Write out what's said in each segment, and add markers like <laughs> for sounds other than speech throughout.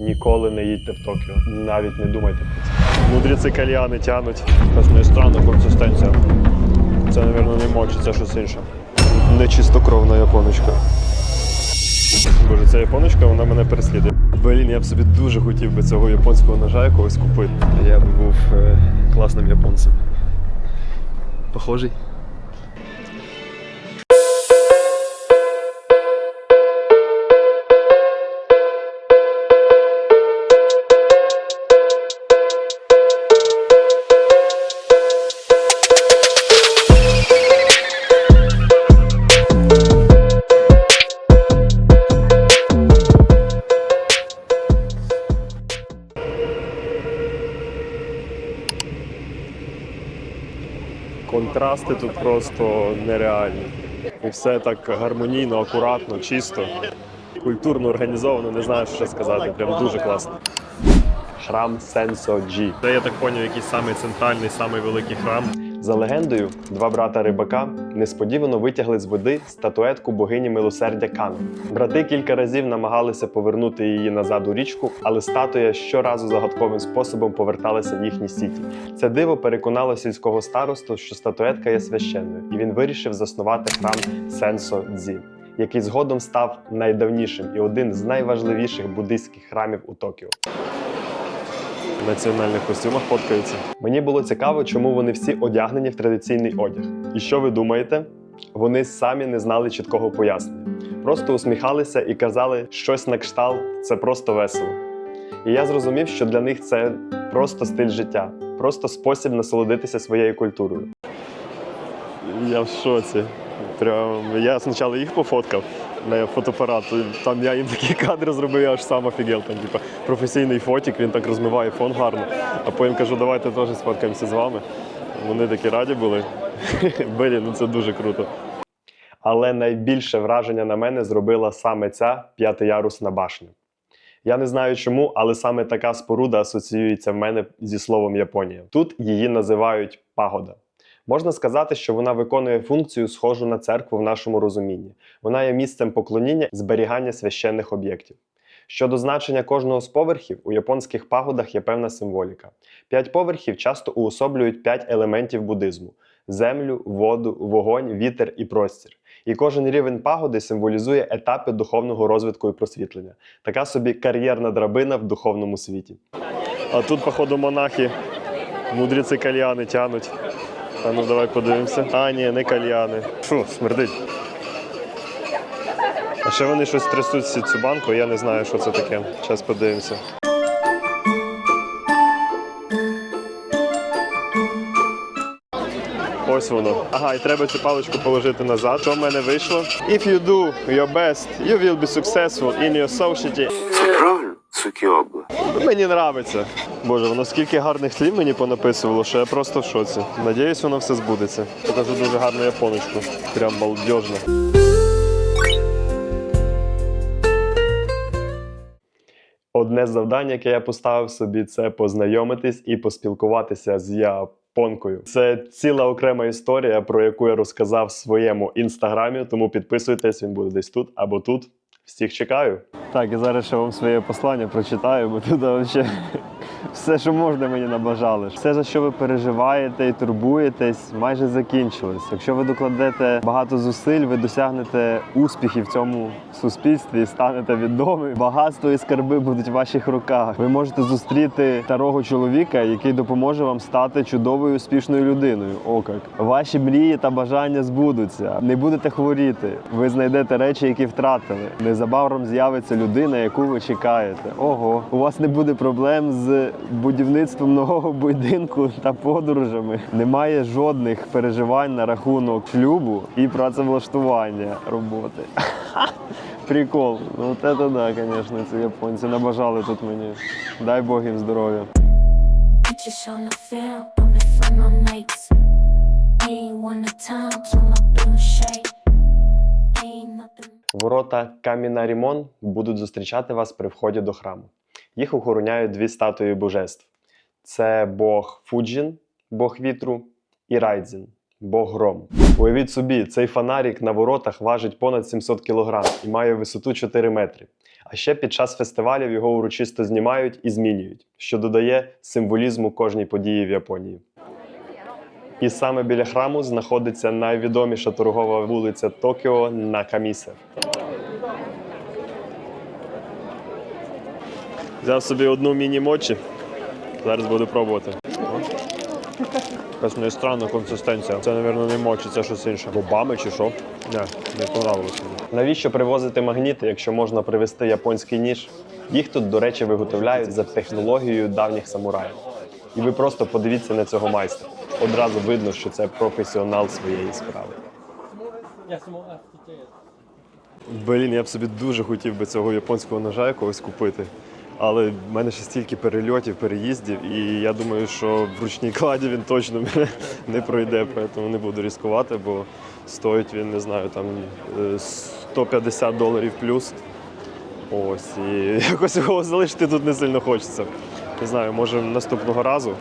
Ніколи не їдьте в Токіо. Навіть не думайте про це. Мудреці кальяни тянуть. Не странна консистенція. Це, мабуть, не мочі, це щось інше. Нечистокровна японочка. Боже, ця японочка, вона мене переслідує. Блін, я б собі дуже хотів би цього японського ножа якогось купити. Я б був е, класним японцем. Похожий? Контрасти тут просто нереальні. І все так гармонійно, акуратно, чисто, культурно організовано, не знаю, що сказати. Прям дуже класно. Храм Сенсо-Джі. Це, я так поняв, якийсь самий центральний, самий великий храм. За легендою, два брата рибака несподівано витягли з води статуетку богині милосердя Кан. Брати кілька разів намагалися повернути її назад у річку, але статуя щоразу загадковим способом поверталася в їхні сіті. Це диво переконало сільського старосту, що статуетка є священною, і він вирішив заснувати храм Сенсо Дзі, який згодом став найдавнішим і один з найважливіших буддийських храмів у Токіо. В національних костюмах фоткаються. Мені було цікаво, чому вони всі одягнені в традиційний одяг. І що ви думаєте? Вони самі не знали чіткого пояснення. Просто усміхалися і казали щось на кшталт це просто весело. І я зрозумів, що для них це просто стиль життя, просто спосіб насолодитися своєю культурою. Я в шоці. Прям я спочатку їх пофоткав на фотоапарат. Там я їм такі кадри зробив, я аж сам офігел. Там, типу, професійний фотік, він так розмиває фон гарно. А потім кажу, давайте теж сфоткаємося з вами. Вони такі раді були. <laughs> Блін, ну це дуже круто. Але найбільше враження на мене зробила саме ця п'ятиярусна башня. Я не знаю чому, але саме така споруда асоціюється в мене зі словом Японія. Тут її називають пагода. Можна сказати, що вона виконує функцію, схожу на церкву в нашому розумінні. Вона є місцем поклоніння зберігання священних об'єктів. Щодо значення кожного з поверхів, у японських пагодах є певна символіка. П'ять поверхів часто уособлюють п'ять елементів буддизму: землю, воду, вогонь, вітер і простір. І кожен рівень пагоди символізує етапи духовного розвитку і просвітлення. Така собі кар'єрна драбина в духовному світі. А тут, походу, монахи, мудреці кальяни тянуть. А ну давай подивимося. А, ні, не кальяни. Фу, смердить. А ще вони щось трясуть цю банку, я не знаю, що це таке. Зараз подивимося. Ось воно. Ага, і треба цю паличку положити назад. Що в мене вийшло? If you do your best, you will be successful in your society. Це правильно, Цукіоба? Мені нравиться. Боже, воно скільки гарних слів мені понаписувало, що я просто в шоці. Надіюсь, воно все збудеться. Покажу дуже гарну японочку. Прям балдежно. Одне з завдань, яке я поставив собі, це познайомитись і поспілкуватися з японкою. Це ціла окрема історія, про яку я розказав в своєму інстаграмі. Тому підписуйтесь, він буде десь тут або тут. Всіх чекаю. Так, і зараз ще вам своє послання прочитаю, бо тут взагалі все, що можна, мені набажали. Все, за що ви переживаєте і турбуєтесь, майже закінчилось. Якщо ви докладете багато зусиль, ви досягнете успіхів в цьому суспільстві і станете відомі. Багатство і скарби будуть в ваших руках. Ви можете зустріти старого чоловіка, який допоможе вам стати чудовою успішною людиною. О, як. Ваші мрії та бажання збудуться. Не будете хворіти. Ви знайдете речі, які втратили. Незабаром з'явиться людина, яку ви чекаєте. Ого, у вас не буде проблем з будівництвом нового будинку та подорожами. Немає жодних переживань на рахунок шлюбу і працевлаштування роботи. <laughs> Прикол. Ну от це да, звісно, ці японці набажали тут мені. Дай Бог їм здоров'я. Ain't nothing. Ворота Камінарімон будуть зустрічати вас при вході до храму. Їх охороняють дві статуї божеств: це Бог Фуджін, Бог вітру, і Райдзін, Бог грому. Уявіть собі, цей фонарик на воротах важить понад 700 кг і має висоту 4 метри. А ще під час фестивалів його урочисто знімають і змінюють, що додає символізму кожній події в Японії. І саме біля храму знаходиться найвідоміша торгова вулиця Токіо Накамісе. Взяв собі одну міні-мочі. Зараз буду пробувати. Якась странна консистенція. Це, мабуть, не мочі, це щось інше. Бобами чи що? Не, не понравилося. Навіщо привозити магніти, якщо можна привезти японський ніж? Їх тут, до речі, виготовляють за технологією давніх самураїв. І ви просто подивіться на цього майстра. Одразу видно, що це професіонал своєї справи. Блін, я б собі дуже хотів би цього японського ножа якогось купити. Але в мене ще стільки перельотів, переїздів, і я думаю, що в ручній кладі він точно <laughs> мене не пройде, тому не буду ризикувати, бо стоїть він, не знаю, там е, 150 доларів плюс. Ось, і <laughs> якось його залишити тут не сильно хочеться. Не знаю, може наступного разу,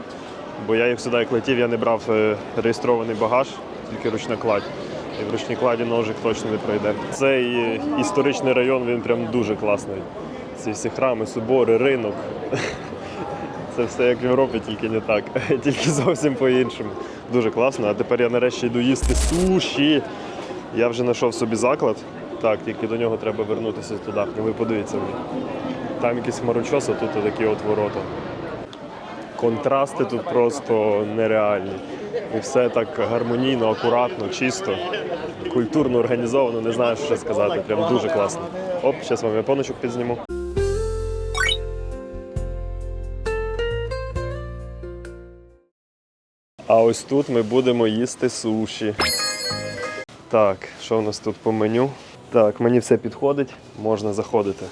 бо я їх сюди як летів, я не брав е, реєстрований багаж, тільки ручна кладь. І в ручній кладі ножик точно не пройде. Цей е, історичний район він прям дуже класний. Ці всі храми, собори, ринок. <laughs> Це все як в Європі, тільки не так, <laughs> тільки зовсім по-іншому. Дуже класно. А тепер я нарешті йду їсти суші. Я вже знайшов собі заклад. Так, тільки до нього треба вернутися туди. Ви подивіться. Там якийсь хмарочос, а тут такі от ворота. Контрасти тут просто нереальні. І все так гармонійно, акуратно, чисто, культурно організовано, не знаю, що ще сказати. Прям дуже класно. Оп, зараз вам японочок підзніму. А ось тут ми будемо їсти суші. Так, що в нас тут по меню? Так, мені все підходить, можна заходити.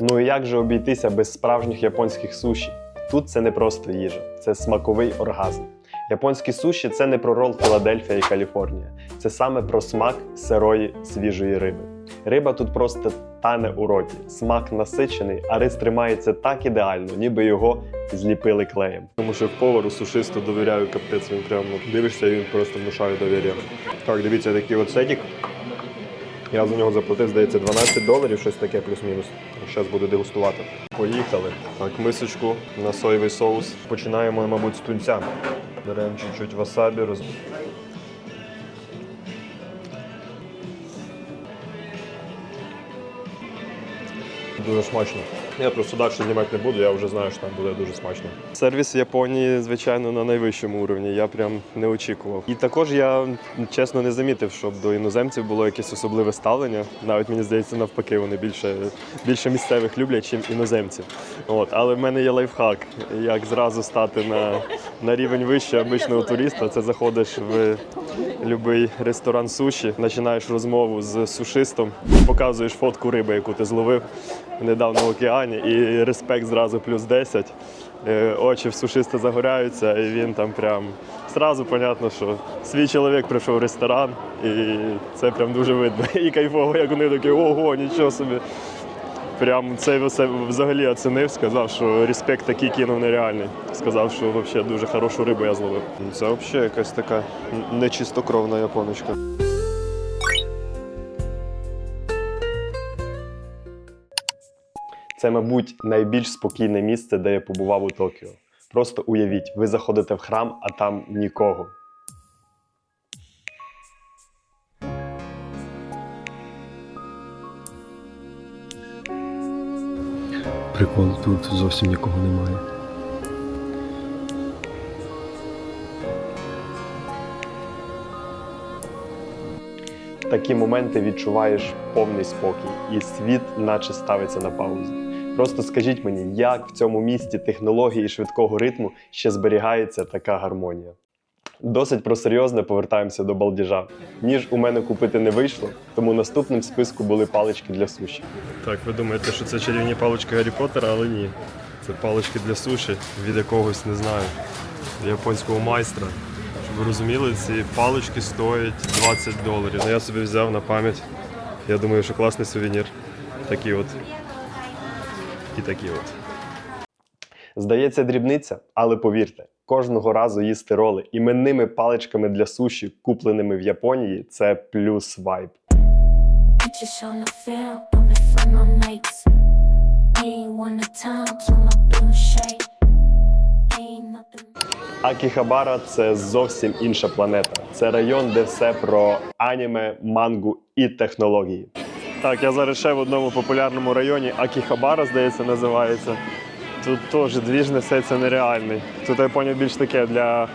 Ну і як же обійтися без справжніх японських суші? Тут це не просто їжа, це смаковий оргазм. Японські суші це не про рол Філадельфія і Каліфорнія. Це саме про смак сирої свіжої риби. Риба тут просто тане у роті, смак насичений, а рис тримається так ідеально, ніби його зліпили клеєм. Тому що повару сушисту довіряю капець, він прямо дивишся і він просто внушає довір'я. Так, дивіться, такий от сетік. Я за нього заплатив, здається, 12 доларів, щось таке плюс-мінус. Зараз буду дегустувати. Поїхали. Так, мисочку на соєвий соус. Починаємо, мабуть, з тунця. Беремо чуть-чуть васабі. Роз... Дуже смачно. Я просто далі знімати не буду, я вже знаю, що там буде дуже смачно. Сервіс Японії, звичайно, на найвищому уровні. Я прям не очікував. І також я чесно не замітив, щоб до іноземців було якесь особливе ставлення. Навіть мені здається, навпаки, вони більше, більше місцевих люблять, ніж іноземців. От. Але в мене є лайфхак, як зразу стати на, на рівень вище обичного туриста. Це заходиш в будь-який ресторан суші, починаєш розмову з сушистом, показуєш фотку риби, яку ти зловив недавно в океані, і респект зразу плюс 10. Е, Очі в сушиста загоряються, і він там прям зразу понятно, що свій чоловік прийшов в ресторан, і це прям дуже видно. <laughs> І кайфово, як вони такі, ого, нічого собі. Прям це взагалі оцінив, сказав, що респект такий кинув нереальний. Сказав, що взагалі дуже хорошу рибу я зловив. Це взагалі якась така нечистокровна японочка. Це, мабуть, найбільш спокійне місце, де я побував у Токіо. Просто уявіть, ви заходите в храм, а там нікого. Прикол, тут зовсім нікого немає. Такі моменти відчуваєш повний спокій, і світ наче ставиться на паузу. Просто скажіть мені, як в цьому місті технології швидкого ритму ще зберігається така гармонія. Досить про серйозне повертаємося до балдіжа. Ніж у мене купити не вийшло, тому наступним в списку були палички для суші. Так, ви думаєте, що це чарівні палички Гаррі Поттера, але ні. Це палички для суші від якогось, не знаю, японського майстра. Щоб ви розуміли, ці палички стоять 20 доларів. Ну, я собі взяв на пам'ять. Я думаю, що класний сувенір. Такі от. І такі от. Здається, дрібниця, але повірте, кожного разу їсти роли іменними паличками для суші, купленими в Японії, це плюс вайб. Акіхабара це зовсім інша планета. Це район, де все про аніме, мангу і технології. Так, я зараз ще в одному популярному районі. Акіхабара, здається, називається. Тут теж двіж несеться нереальний. Тут я поняв більш таке для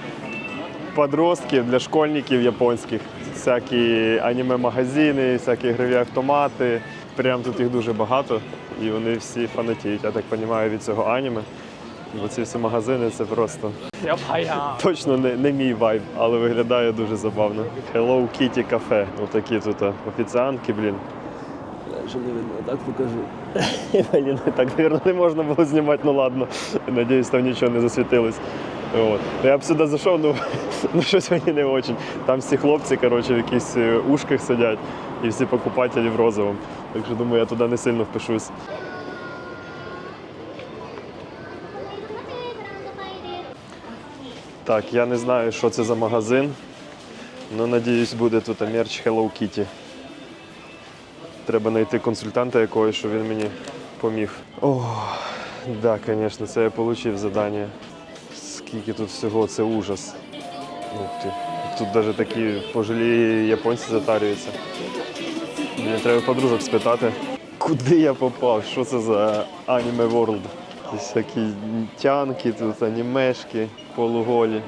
подростків, для школьників японських. Всякі аніме-магазини, всякі ігрові автомати. Прям тут їх дуже багато. І вони всі фанатіють, я так розумію, від цього аніме. Бо ці всі магазини це просто точно не, не мій вайб, але виглядає дуже забавно. Hello Kitty Cafe. Отакі тут офіціантки, блін. Що не видно, так покажу. <laughs> Блін, так, мабуть, не можна було знімати, ну ладно. Надіюсь, там нічого не засвітилось. От. Ну, Я б сюди зайшов, ну, <laughs> ну щось мені не дуже. Там всі хлопці, коротше, в якихось е, ушках сидять і всі покупателі в розовому. Так що думаю, я туди не сильно впишусь. Так, я не знаю, що це за магазин. Ну, надіюсь, буде тут мерч Hello Kitty. Треба знайти консультанта якогось, щоб він мені поміг. О, да, звісно, це я отримав завдання. Скільки тут всього, це ужас. Ух ти. Тут навіть такі пожилі японці затарюються. Мені треба подружок спитати, куди я попав, що це за аніме World. Всякі тянки, тут анімешки, полуголі.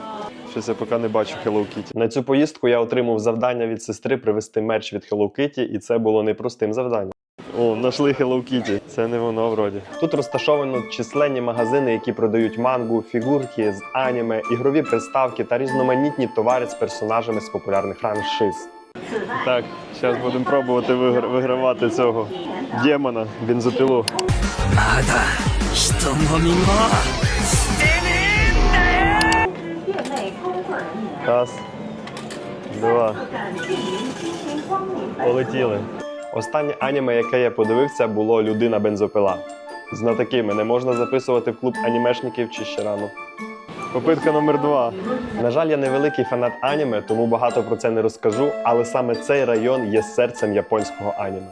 Щось я поки не бачу Hello Kitty. На цю поїздку я отримав завдання від сестри привезти мерч від Hello Kitty, і це було непростим завданням. О, знайшли Hello Kitty. Це не воно вроді. Тут розташовано численні магазини, які продають мангу, фігурки з аніме, ігрові приставки та різноманітні товари з персонажами з популярних франшиз. Так, зараз будемо пробувати вигр вигравати цього демона бензопілу. Ада, що момімо? Раз, два. Полетіли. Останнє аніме, яке я подивився, було Людина бензопила. З такими не можна записувати в клуб анімешників чи ще рано. Попитка номер два. На жаль, я не великий фанат аніме, тому багато про це не розкажу, але саме цей район є серцем японського аніме.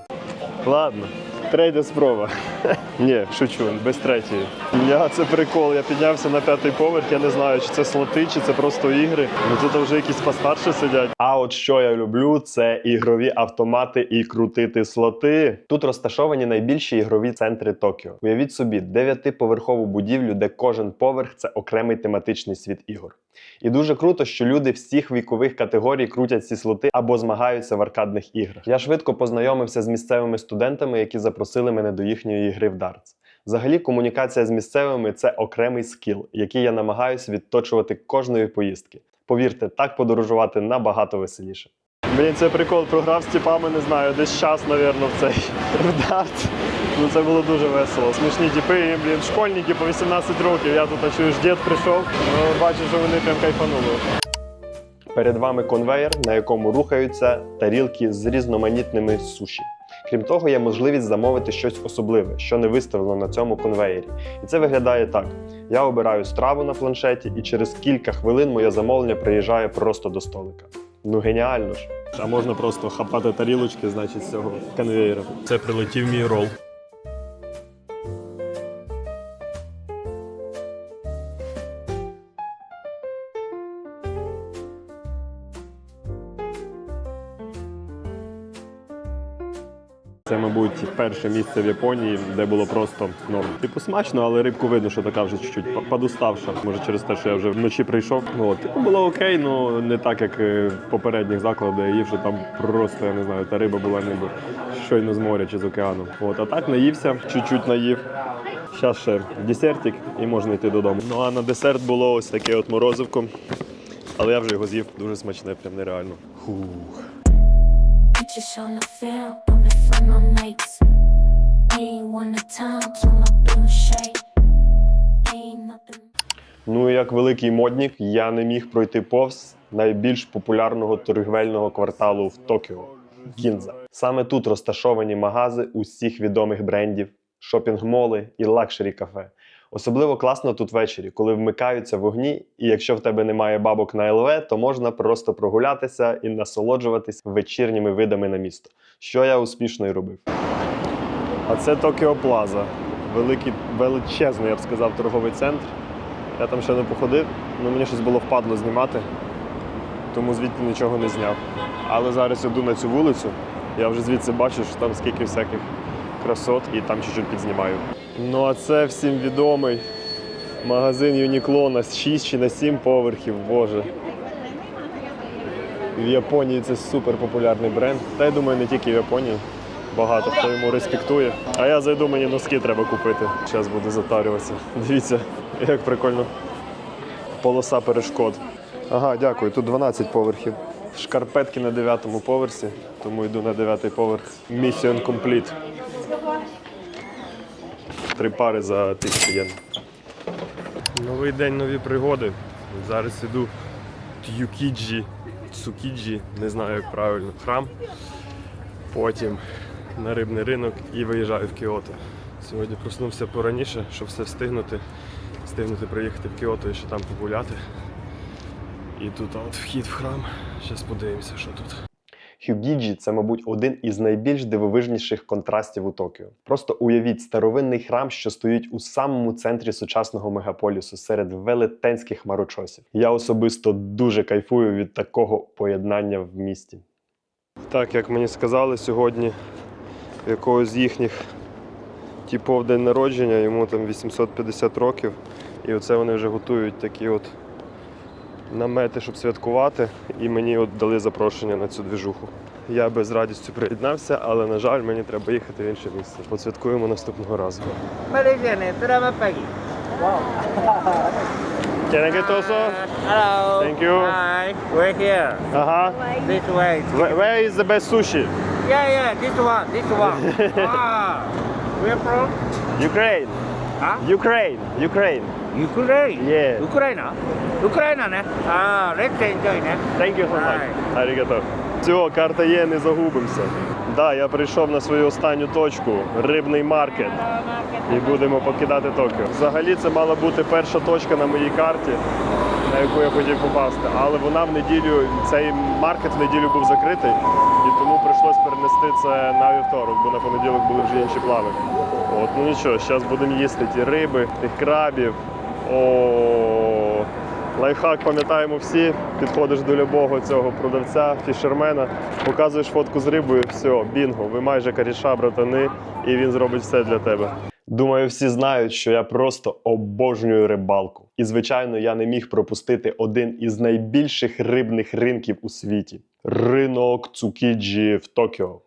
Ладно, третя спроба. <laughs> Ні, шучу, без третьої. Я це прикол. Я піднявся на п'ятий поверх. Я не знаю, чи це слоти, чи це просто ігри. Ну тут вже якісь постарші сидять. А от що я люблю, це ігрові автомати і крутити слоти. Тут розташовані найбільші ігрові центри Токіо. Уявіть собі, дев'ятиповерхову будівлю, де кожен поверх це окремий тематичний світ ігор. І дуже круто, що люди всіх вікових категорій крутять ці слоти або змагаються в аркадних іграх. Я швидко познайомився з місцевими студентами, які запросили мене до їхньої гри в дартс. Взагалі, комунікація з місцевими це окремий скіл, який я намагаюся відточувати кожної поїздки. Повірте, так подорожувати набагато веселіше. Блін, це прикол. Програв з тіпами, не знаю, десь час, напевно, в цей <laughs> в дарт. Ну це було дуже весело. Смішні тіпи, і, блін, школьники по 18 років. Я тут а чуєш, дід прийшов. Ну, бачу, що вони прям кайфанули. Перед вами конвейер, на якому рухаються тарілки з різноманітними суші. Крім того, є можливість замовити щось особливе, що не виставлено на цьому конвеєрі. І це виглядає так: я обираю страву на планшеті, і через кілька хвилин моє замовлення приїжджає просто до столика. Ну геніально ж. А можна просто хапати тарілочки, значить, з цього конвеєра. Це прилетів мій рол. Перше місце в Японії, де було просто норм. Типу смачно, але рибку видно, що така вже чуть-чуть подуставша. Може, через те, що я вже вночі прийшов. Ну, От. Типу було окей, ну не так, як е, в попередніх закладах, де що там просто, я не знаю, та риба була ніби щойно з моря чи з океану. От, а так наївся, чуть-чуть наїв. Зараз ще десертик і можна йти додому. Ну а на десерт було ось таке от морозивко. Але я вже його з'їв дуже смачне, прям нереально. Фух. Nothing. Ну як великий моднік, я не міг пройти повз найбільш популярного торгівельного кварталу в Токіо Кінза. Саме тут розташовані магази усіх відомих брендів, шопінг-моли і лакшері кафе. Особливо класно тут ввечері, коли вмикаються вогні, і якщо в тебе немає бабок на ЛВ, то можна просто прогулятися і насолоджуватись вечірніми видами на місто, що я успішно і робив. А це Токіо Плаза. великий, величезний, я б сказав, торговий центр. Я там ще не походив, але мені щось було впадло знімати, тому звідти нічого не зняв. Але зараз іду на цю вулицю, я вже звідси бачу, що там скільки всяких красот і там чуть-чуть підзнімаю. Ну а це всім відомий магазин Юнікло на 6 чи на 7 поверхів, боже. В Японії це супер популярний бренд. Та я думаю, не тільки в Японії. Багато хто йому респектує. А я зайду, мені носки треба купити. Зараз буду затарюватися. Дивіться, як прикольно. Полоса перешкод. Ага, дякую. Тут 12 поверхів. Шкарпетки на 9 поверсі, тому йду на 9 поверх. Mission complete. Три пари за тисячу єн. Новий день, нові пригоди. Зараз іду Т'юкіджі, Цукіджі, не знаю як правильно, храм. Потім на рибний ринок і виїжджаю в Кіото. Сьогодні проснувся пораніше, щоб все встигнути. Встигнути приїхати в Кіото і ще там погуляти. І тут от вхід в храм. Зараз подивимося, що тут. Хюгіджі це, мабуть, один із найбільш дивовижніших контрастів у Токіо. Просто уявіть старовинний храм, що стоїть у самому центрі сучасного мегаполісу серед велетенських хмарочосів. Я особисто дуже кайфую від такого поєднання в місті. Так, як мені сказали сьогодні, якогось з їхніх типов день народження, йому там 850 років. І оце вони вже готують такі от намети, щоб святкувати, і мені от дали запрошення на цю двіжуху. Я би з радістю приєднався, але на жаль, мені треба їхати в інше місце. Посвяткуємо наступного разу. Ni, selamat pagi. Can I get also? Hello. Thank you. Hi. We're here. Ага. This way. Where, where is the best sushi? Yeah, yeah. This one. This one. ah. Where from? Ukraine. Huh? Ukraine. Ukraine. Ukraine. Yeah. Ukraine. Ukraine ne. Ah, let's enjoy ne. You so much. Все, карта є, не загубимося. Да, я прийшов на свою останню точку рибний маркет. І будемо покидати Токіо. Взагалі це мала бути перша точка на моїй карті, на яку я хотів попасти. Але вона в неділю, цей маркет в неділю був закритий, і тому прийшлось перенести це на вівторок, бо на понеділок були вже інші плани. От, ну нічого, зараз будемо їсти ті риби, тих крабів. О, лайфхак пам'ятаємо всі. Підходиш до любого цього продавця, фішермена, показуєш фотку з рибою, все, бінго, ви майже каріша, братани, і він зробить все для тебе. Думаю, всі знають, що я просто обожнюю рибалку. І, звичайно, я не міг пропустити один із найбільших рибних ринків у світі ринок Цукіджі в Токіо.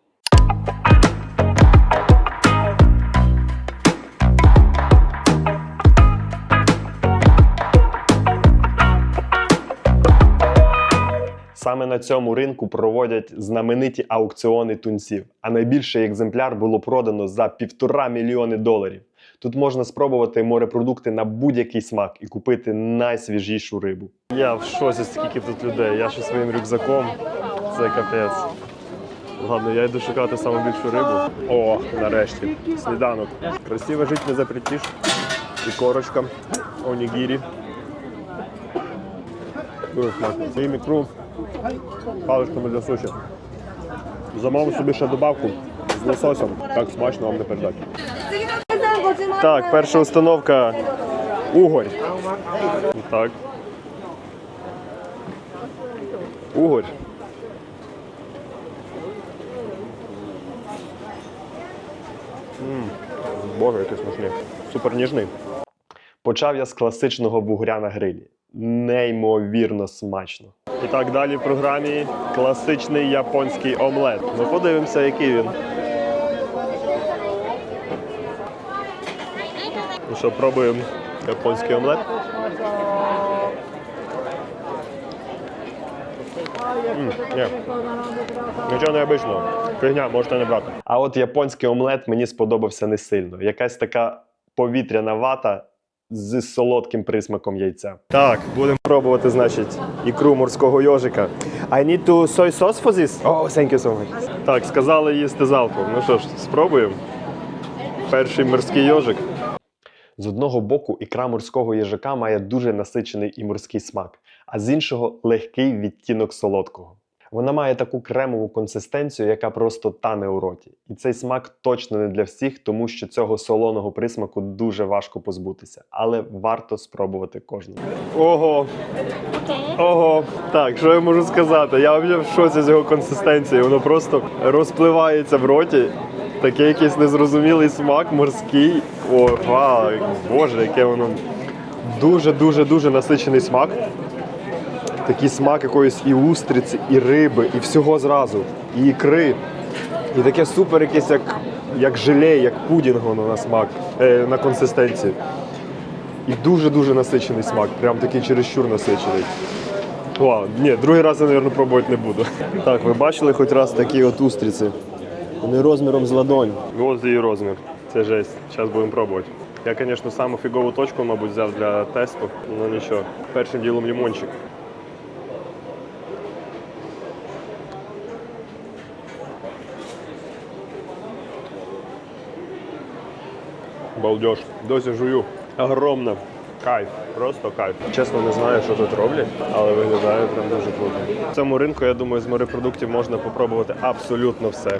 Саме на цьому ринку проводять знамениті аукціони тунців, а найбільший екземпляр було продано за півтора мільйони доларів. Тут можна спробувати морепродукти на будь-який смак і купити найсвіжішу рибу. Я в шоці, скільки тут людей. Я ще своїм рюкзаком. Це капець. Ладно, я йду шукати саму більшу рибу. О, нарешті. Сніданок. Красиво жити не запретиш. І корочка. Онігірі. Дуже смачно. І мікру паличками для суші. Замовив собі ще добавку з лососем. Так смачно вам не передати. Так, перша установка угорь. Так. Угорь. Боже, який смачний. Супер ніжний. Почав я з класичного вугря на грилі. Неймовірно смачно. І так далі в програмі класичний японський омлет. Ми подивимося, який він. Ну що, пробуємо японський омлет. М, ні. Нічого необичного. Фігня, можете не брати. А от японський омлет мені сподобався не сильно. Якась така повітряна вата з солодким присмаком яйця. Так, будемо пробувати, значить, ікру морського йожика. I need to soy sauce for this? Oh, thank you so much. Так, сказали їсти залпом. Ну що ж, спробуємо. Перший морський йожик. З одного боку, ікра морського їжака має дуже насичений і морський смак, а з іншого легкий відтінок солодкого. Вона має таку кремову консистенцію, яка просто тане у роті. І цей смак точно не для всіх, тому що цього солоного присмаку дуже важко позбутися, але варто спробувати кожному. Ого! Ого, так, що я можу сказати? Я взагалі шоці з його консистенції. Воно просто розпливається в роті. Такий якийсь незрозумілий смак морський. О, вау, боже, яке воно дуже, дуже, дуже насичений смак. Такий смак якоїсь і устриці, і риби, і всього зразу, і ікри. І таке супер якесь, як, як желе, як пудінг воно на смак, е, на консистенцію. І дуже-дуже насичений смак, прям такий чересчур насичений. Вау, ні, другий раз я, мабуть, пробувати не буду. Так, ви бачили хоч раз такі от устриці? Вони розміром з ладонь. Ось її розмір. Це жесть. Зараз будемо пробувати. Я, звісно, саму фігову точку, мабуть, взяв для тесту, але нічого. Першим ділом лимончик. Балдеж. Досі жую. Огромно. Кайф, просто кайф. Чесно, не знаю, що тут роблять, але виглядає прям дуже круто. В цьому ринку, я думаю, з морепродуктів можна попробувати абсолютно все.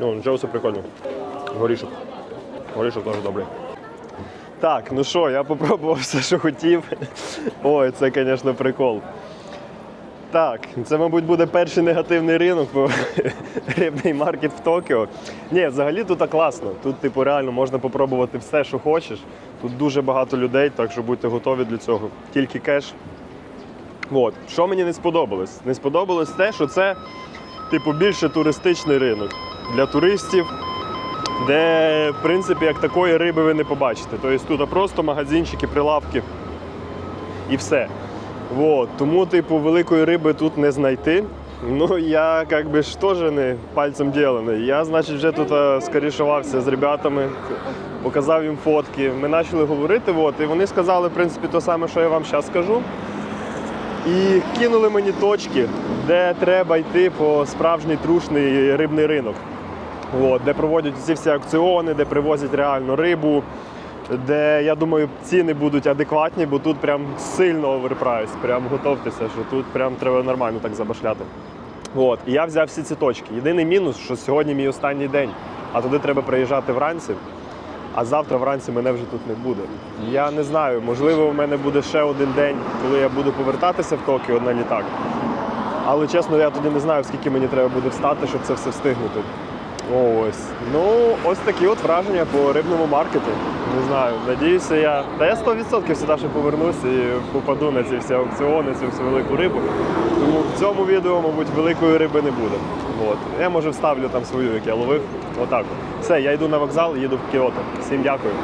Ну, нічого все прикольно. Горішок. Горішок теж добрий. Так, ну що, я попробував все, що хотів. Ой, це, звісно, прикол. Так, це, мабуть, буде перший негативний ринок, <laughs> рибний маркет в Токіо. Ні, взагалі тут класно. Тут, типу, реально можна попробувати все, що хочеш. Тут дуже багато людей, так що будьте готові для цього. Тільки кеш. От. Що мені не сподобалось? Не сподобалось те, що це, типу, більше туристичний ринок для туристів, де, в принципі, як такої риби ви не побачите. Тобто тут просто магазинчики, прилавки і все. Вот. Тому, типу, великої риби тут не знайти. Ну, я як би ж теж не пальцем ділений. Я, значить, вже тут е, скорішувався з ребятами, показав їм фотки. Ми почали говорити, от, і вони сказали, в принципі, те саме, що я вам зараз скажу. І кинули мені точки, де треба йти по справжній трушний рибний ринок. От, де проводять ці всі аукціони, де привозять реальну рибу, де, я думаю, ціни будуть адекватні, бо тут прям сильно оверпрайс. Прям готовтеся, що тут прям треба нормально так забашляти. От, і я взяв всі ці точки. Єдиний мінус, що сьогодні мій останній день, а туди треба приїжджати вранці. А завтра вранці мене вже тут не буде. Я не знаю, можливо, у мене буде ще один день, коли я буду повертатися в Токіо на літак. Але чесно, я тоді не знаю, скільки мені треба буде встати, щоб це все встигнути. Ось. Ну, ось такі от враження по рибному маркету. Не знаю. Надіюся, я. Та я 100% сюди ще повернусь і попаду на ці всі аукціони, цю всю велику рибу. Тому в цьому відео, мабуть, великої риби не буде. От. Я може вставлю там свою, як я ловив. Отак. Все, я йду на вокзал, їду в Кіото. Всім дякую.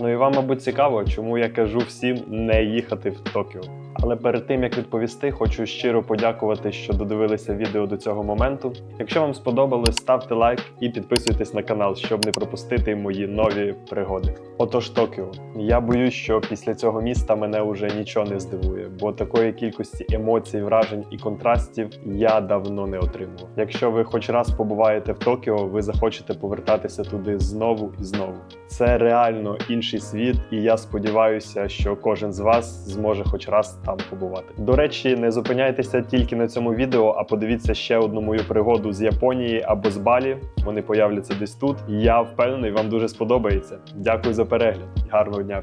Ну і вам, мабуть, цікаво, чому я кажу всім не їхати в Токіо. Але перед тим як відповісти, хочу щиро подякувати, що додивилися відео до цього моменту. Якщо вам сподобалось, ставте лайк і підписуйтесь на канал, щоб не пропустити мої нові пригоди. Отож, Токіо. Я боюсь, що після цього міста мене вже нічого не здивує, бо такої кількості емоцій, вражень і контрастів я давно не отримував. Якщо ви хоч раз побуваєте в Токіо, ви захочете повертатися туди знову і знову. Це реально інший світ, і я сподіваюся, що кожен з вас зможе хоч раз там побувати. До речі, не зупиняйтеся тільки на цьому відео, а подивіться ще одну мою пригоду з Японії або з Балі. Вони появляться десь тут. Я впевнений, вам дуже сподобається. Дякую за перегляд. Гарного дня!